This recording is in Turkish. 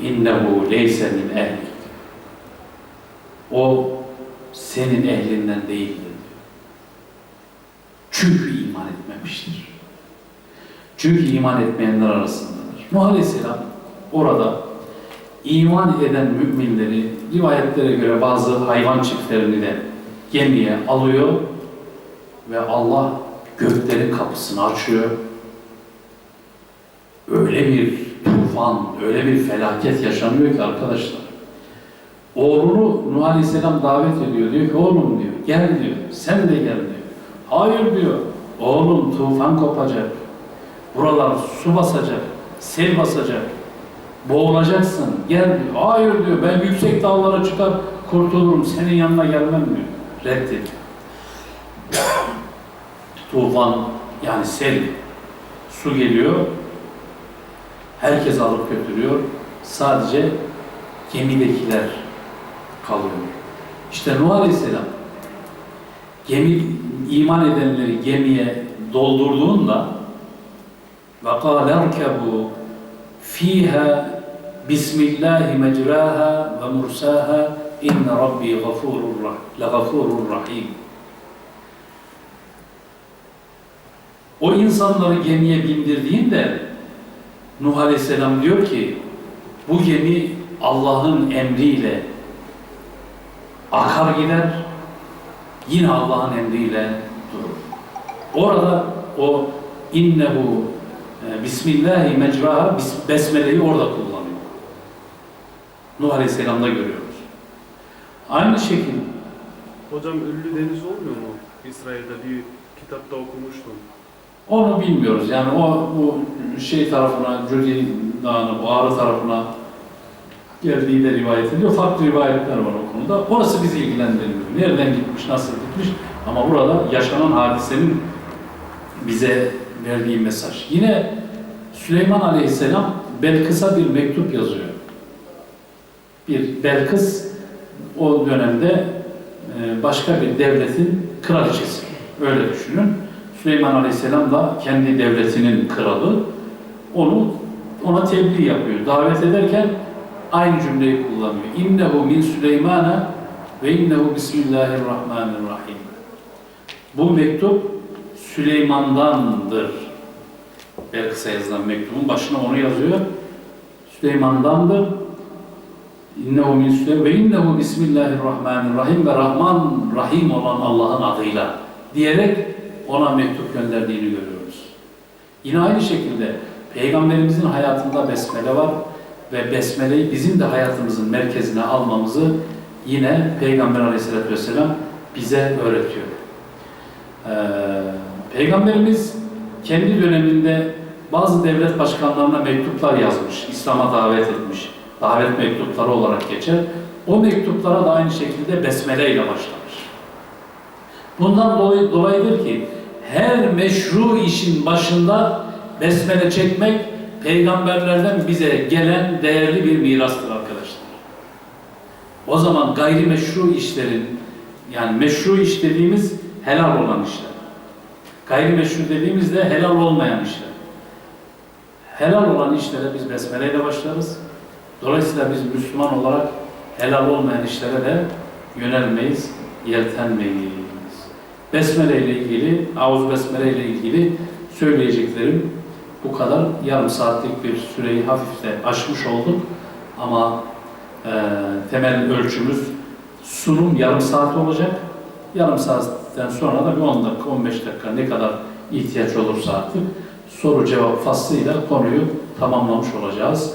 innehu leyse min ehlik. O senin ehlinden değildir. Çünkü iman etmemiştir. Çünkü iman etmeyenler arasındadır. Nuh orada iman eden müminleri rivayetlere göre bazı hayvan çiftlerini de gemiye alıyor ve Allah göklerin kapısını açıyor. Öyle bir tufan, öyle bir felaket yaşanıyor ki arkadaşlar. Oğlunu Nuh Aleyhisselam davet ediyor. Diyor ki oğlum diyor gel diyor. Sen de gel diyor. Hayır diyor. Oğlum tufan kopacak. Buralar su basacak. Sel basacak. Boğulacaksın. Gel diyor. Hayır diyor. Ben yüksek dağlara çıkar kurtulurum. Senin yanına gelmem diyor. Reddediyor. Tufan yani sel su geliyor. Herkes alıp götürüyor. Sadece gemidekiler kalıyor. İşte Nuh Aleyhisselam gemi iman edenleri gemiye doldurduğunda ve قال اركبوا فيها بسم الله مجراها ومرساها إن ربي غفور لغفور رحيم O insanları gemiye bindirdiğinde Nuh Aleyhisselam diyor ki bu gemi Allah'ın emriyle akar gider yine Allah'ın emriyle durur. Orada o innehu e, Bismillahi mecraha Besmele'yi orada kullanıyor. Nuh Aleyhisselam'da görüyoruz. Aynı şekilde Hocam Ölü Deniz olmuyor mu? İsrail'de bir kitapta okumuştum. Onu bilmiyoruz. Yani o bu şey tarafına, Cudi Dağı'nın bu Ağrı tarafına geldiği de rivayet ediyor. Farklı rivayetler var o konuda. Orası bizi ilgilendirmiyor. Nereden gitmiş, nasıl gitmiş? Ama burada yaşanan hadisenin bize verdiği mesaj. Yine Süleyman Aleyhisselam Belkıs'a bir mektup yazıyor. Bir Belkıs o dönemde e, başka bir devletin kraliçesi. Öyle düşünün. Süleyman Aleyhisselam da kendi devletinin kralı. Onu ona tebliğ yapıyor. Davet ederken aynı cümleyi kullanıyor. İnnehu min Süleymana ve innehu bismillahirrahmanirrahim. Bu mektup Süleyman'dandır. Belkıs'a yazılan mektubun başına onu yazıyor. Süleyman'dandır. İnnehu min Süleyman ve innehu bismillahirrahmanirrahim ve Rahman Rahim olan Allah'ın adıyla diyerek ona mektup gönderdiğini görüyoruz. Yine aynı şekilde Peygamberimizin hayatında besmele var ve besmeleyi bizim de hayatımızın merkezine almamızı yine Peygamber Aleyhisselatü Vesselam bize öğretiyor. Ee, Peygamberimiz kendi döneminde bazı devlet başkanlarına mektuplar yazmış, İslam'a davet etmiş. Davet mektupları olarak geçer. O mektuplara da aynı şekilde besmele ile başlamış. Bundan dolayı, dolayıdır ki her meşru işin başında besmele çekmek peygamberlerden bize gelen değerli bir mirastır arkadaşlar. O zaman gayrimeşru işlerin yani meşru iş dediğimiz helal olan işler. Gayrimeşru dediğimizde helal olmayan işler. Helal olan işlere biz besmeleyle başlarız. Dolayısıyla biz Müslüman olarak helal olmayan işlere de yönelmeyiz, yeltenmeyiz. Besmele ile ilgili, Avuz Besmele ile ilgili söyleyeceklerim bu kadar. Yarım saatlik bir süreyi hafifte aşmış olduk. Ama e, temel ölçümüz sunum yarım saat olacak. Yarım saatten sonra da bir 10 dakika, 15 dakika ne kadar ihtiyaç olursa artık soru cevap faslıyla konuyu tamamlamış olacağız.